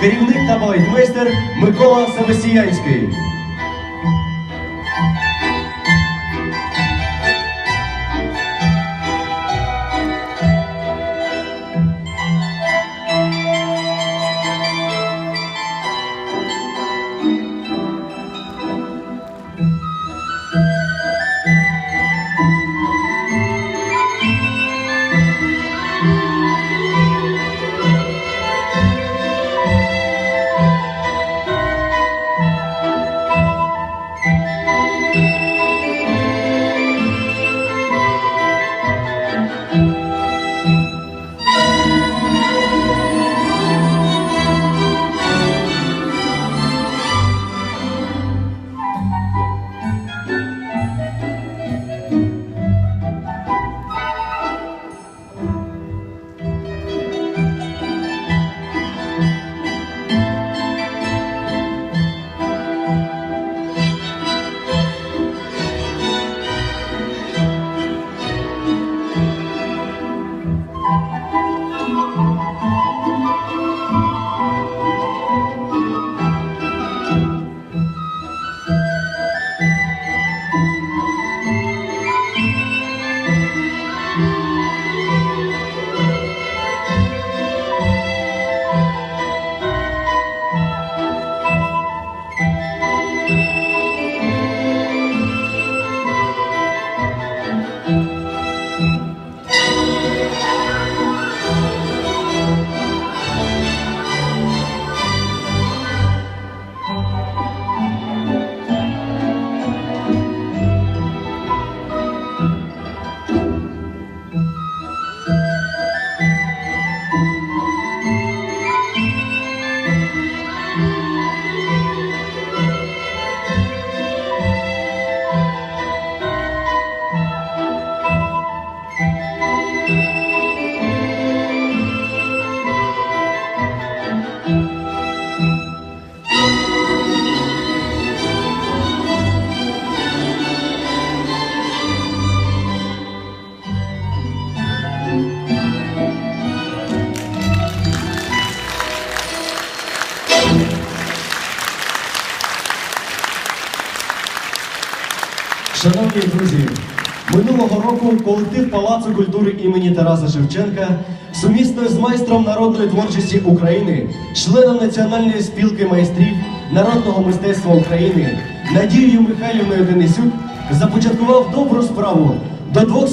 керівник та балетмейстер Микола Севесіянський. Шановні друзі, минулого року колектив Палацу культури імені Тараса Шевченка сумісно з майстром народної творчості України, членом Національної спілки майстрів народного мистецтва України Надією Михайлівною Денисюк започаткував добру справу до двох